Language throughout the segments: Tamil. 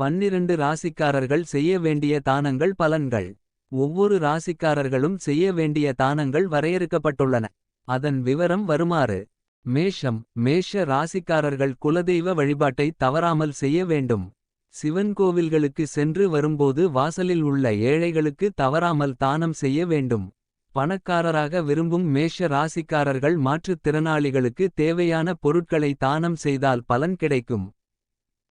பன்னிரண்டு ராசிக்காரர்கள் செய்ய வேண்டிய தானங்கள் பலன்கள். ஒவ்வொரு ராசிக்காரர்களும் செய்ய வேண்டிய தானங்கள் வரையறுக்கப்பட்டுள்ளன. அதன் விவரம் வருமாறு. மேஷம் மேஷ ராசிக்காரர்கள் குலதெய்வ வழிபாட்டை தவறாமல் செய்ய வேண்டும். சிவன் கோவில்களுக்கு சென்று வரும்போது வாசலில் உள்ள ஏழைகளுக்கு தவறாமல் தானம் செய்ய வேண்டும். பணக்காரராக விரும்பும் மேஷ ராசிக்காரர்கள் மாற்றுத்திறனாளிகளுக்கு தேவையான பொருட்களை தானம் செய்தால் பலன் கிடைக்கும்.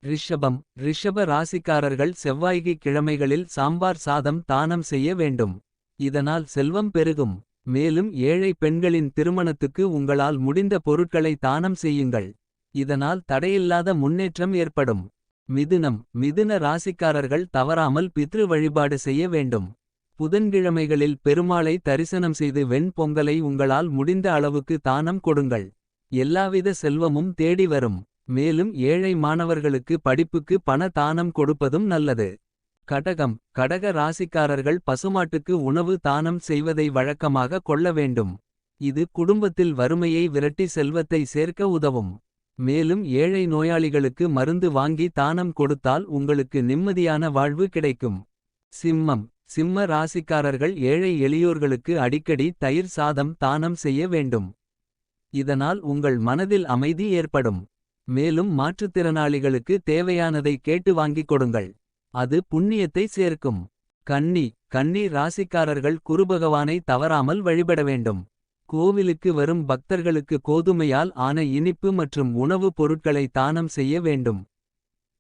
ரிஷபம் ரிஷப ராசிக்காரர்கள் செவ்வாய்கி கிழமைகளில் சாம்பார் சாதம் தானம் செய்ய வேண்டும். இதனால் செல்வம் பெருகும். மேலும் ஏழை பெண்களின் திருமணத்துக்கு உங்களால் முடிந்த பொருட்களை தானம் செய்யுங்கள். இதனால் தடையில்லாத முன்னேற்றம் ஏற்படும். மிதுனம் மிதுன ராசிக்காரர்கள் தவறாமல் பித்ரு வழிபாடு செய்ய வேண்டும். புதன்கிழமைகளில் பெருமாளை தரிசனம் செய்து வெண் பொங்கலை உங்களால் முடிந்த அளவுக்கு தானம் கொடுங்கள். எல்லாவித செல்வமும் தேடி வரும். மேலும் ஏழை மாணவர்களுக்கு படிப்புக்கு பண தானம் கொடுப்பதும் நல்லது. கடகம் கடக ராசிக்காரர்கள் பசுமாட்டுக்கு உணவு தானம் செய்வதை வழக்கமாக கொள்ள வேண்டும். இது குடும்பத்தில் வறுமையை விரட்டி செல்வத்தை சேர்க்க உதவும். மேலும் ஏழை நோயாளிகளுக்கு மருந்து வாங்கி தானம் கொடுத்தால் உங்களுக்கு நிம்மதியான வாழ்வு கிடைக்கும். சிம்மம் சிம்ம ராசிக்காரர்கள் ஏழை எளியோர்களுக்கு அடிக்கடி தயிர் சாதம் தானம் செய்ய வேண்டும். இதனால் உங்கள் மனதில் அமைதி ஏற்படும். மேலும் மாற்றுத்திறனாளிகளுக்கு தேவையானதை கேட்டு வாங்கிக் கொடுங்கள். அது புண்ணியத்தை சேர்க்கும். கன்னி கன்னி ராசிக்காரர்கள் குருபகவானை தவறாமல் வழிபட வேண்டும். கோவிலுக்கு வரும் பக்தர்களுக்கு கோதுமையால் ஆன இனிப்பு மற்றும் உணவுப் பொருட்களை தானம் செய்ய வேண்டும்.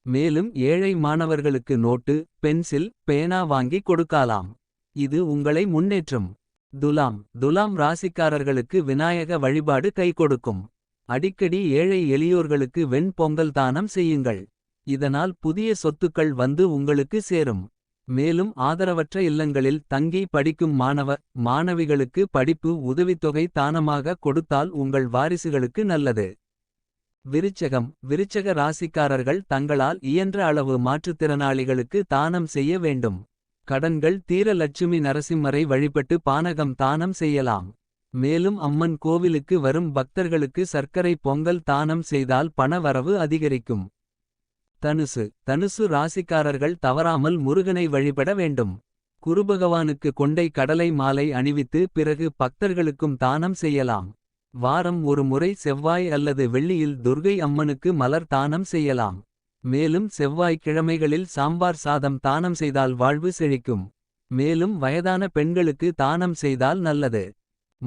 மேலும் ஏழை மாணவர்களுக்கு நோட்டு பென்சில் பேனா வாங்கி கொடுக்கலாம். இது உங்களை முன்னேற்றும். துலாம் துலாம் ராசிக்காரர்களுக்கு விநாயக வழிபாடு கை கொடுக்கும். அடிக்கடி ஏழை எளியோர்களுக்கு வெண் பொங்கல் தானம் செய்யுங்கள். இதனால் புதிய சொத்துக்கள் வந்து உங்களுக்கு சேரும். மேலும் ஆதரவற்ற இல்லங்களில் தங்கி படிக்கும் மாணவ மாணவிகளுக்கு படிப்பு உதவித்தொகை தானமாக கொடுத்தால் உங்கள் வாரிசுகளுக்கு நல்லது. விருச்சகம் விருச்சக ராசிக்காரர்கள் தங்களால் இயன்ற அளவு மாற்றுத்திறனாளிகளுக்கு தானம் செய்ய வேண்டும். கடன்கள் தீர லட்சுமி நரசிம்மரை வழிபட்டு பானகம் தானம் செய்யலாம். மேலும் அம்மன் கோவிலுக்கு வரும் பக்தர்களுக்கு சர்க்கரை பொங்கல் தானம் செய்தால் பண வரவு அதிகரிக்கும். தனுசு. தனுசு ராசிக்காரர்கள் தவறாமல் முருகனை வழிபட வேண்டும். குருபகவானுக்கு கொண்டை கடலை மாலை அணிவித்து பிறகு பக்தர்களுக்கும் தானம் செய்யலாம். வாரம் ஒரு முறை செவ்வாய் அல்லது வெள்ளியில் துர்கை அம்மனுக்கு மலர் தானம் செய்யலாம். மேலும் செவ்வாய் கிழமைகளில் சாம்பார் சாதம் தானம் செய்தால் வாழ்வு செழிக்கும். மேலும் வயதான பெண்களுக்கு தானம் செய்தால் நல்லது.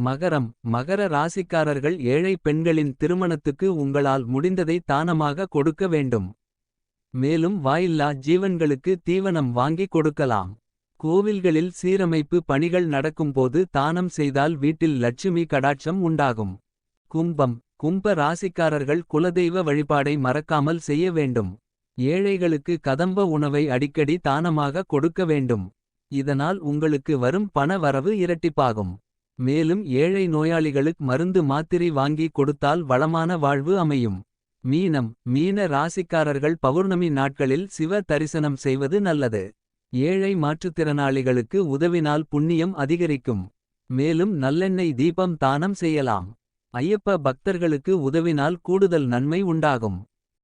மகரம் மகர ராசிக்காரர்கள் ஏழை பெண்களின் திருமணத்துக்கு உங்களால் முடிந்ததை தானமாக கொடுக்க வேண்டும். மேலும் வாயில்லா ஜீவன்களுக்கு தீவனம் வாங்கி கொடுக்கலாம். கோவில்களில் சீரமைப்பு பணிகள் நடக்கும்போது தானம் செய்தால் வீட்டில் லட்சுமி கடாட்சம் உண்டாகும். கும்பம் கும்ப ராசிக்காரர்கள் குலதெய்வ வழிபாடை மறக்காமல் செய்ய வேண்டும். ஏழைகளுக்கு கதம்ப உணவை அடிக்கடி தானமாக கொடுக்க வேண்டும். இதனால் உங்களுக்கு வரும் பண வரவு இரட்டிப்பாகும். மேலும் ஏழை நோயாளிகளுக்கு மருந்து மாத்திரை வாங்கி கொடுத்தால் வளமான வாழ்வு அமையும். மீனம் மீன ராசிக்காரர்கள் பௌர்ணமி நாட்களில் சிவ தரிசனம் செய்வது நல்லது. ஏழை மாற்றுத்திறனாளிகளுக்கு உதவினால் புண்ணியம் அதிகரிக்கும். மேலும் நல்லெண்ணெய் தீபம் தானம் செய்யலாம். ஐயப்ப பக்தர்களுக்கு உதவினால் கூடுதல் நன்மை உண்டாகும்.